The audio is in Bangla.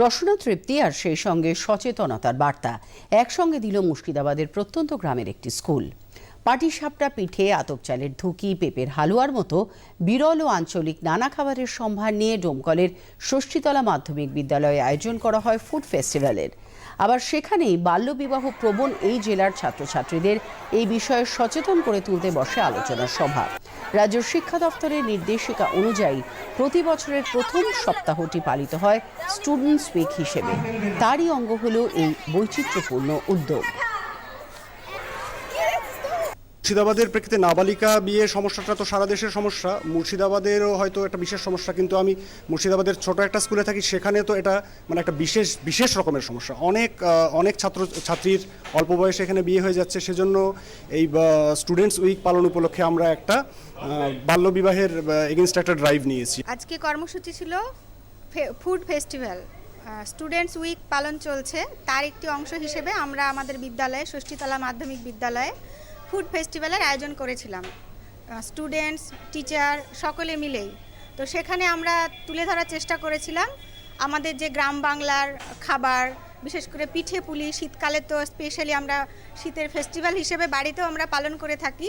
রসনা তৃপ্তি আর সেই সঙ্গে সচেতনতার বার্তা। একসঙ্গে দিল মুর্শিদাবাদের প্রত্যন্ত গ্রামের একটি স্কুল। পাটিসাপটা পিঠে, আতপ চালের ধুকি, পেঁপের হালুয়ার মতো বিরল ও আঞ্চলিক নানা খাবারের সম্ভার নিয়ে ডোমকলের ষষ্ঠীতলা মাধ্যমিক বিদ্যালয়ে আয়োজন করা হয় ফুড ফেস্টিভ্যালের। আবার সেখানেই বাল্যবিবাহ প্রবণ এই জেলার ছাত্রছাত্রীদের এই বিষয়ে সচেতন করে তুলতে বসে আলোচনার সভা। রাজ্য শিক্ষা দপ্তরের নির্দেশিকা অনুযায়ী প্রতি বছরের প্রথম সপ্তাহটি পালিত হয় স্টুডেন্টস উইক হিসেবে। তারই অঙ্গ হল এই বৈচিত্র্যপূর্ণ উদ্যোগ। মুর্শিদাবাদের প্রেক্ষিতে নাবালিকা বিয়ে সমস্যাটা তো সারা দেশের সমস্যা। মুর্শিদাবাদেরও হয়তো একটা বিশেষ সমস্যা, কিন্তু আমি মুর্শিদাবাদের ছোট একটা স্কুলে থাকি, সেখানে তো এটা মানে একটা বিশেষ বিশেষ রকমের সমস্যা। অনেক অনেক ছাত্র, ছাত্রীর অল্প বয়সে এখানে বিয়ে হয়ে যাচ্ছে, সেজন্য এই স্টুডেন্টস উইক পালন উপলক্ষে আমরা একটা বাল্যবিবাহের এগেনস্ট একটা ড্রাইভ নিয়েছি। আজকে কর্মসূচি ছিল ফুড ফেস্টিভ্যাল স্টুডেন্টস উইক পালন চলছে। তার একটি অংশ হিসেবে আমরা আমাদের বিদ্যালয়ে, ষষ্ঠীতলা মাধ্যমিক বিদ্যালয়ে ফুড ফেস্টিভ্যালের আয়োজন করেছিলাম। স্টুডেন্টস টিচার সকলে মিলেই। তো সেখানে আমরা তুলে ধরার চেষ্টা করেছিলাম। আমাদের যে গ্রাম বাংলার খাবার, বিশেষ করে পিঠে পুলি, শীতকালে তো স্পেশালি আমরা শীতের ফেস্টিভ্যাল হিসেবে বাড়িতেও আমরা পালন করে থাকি।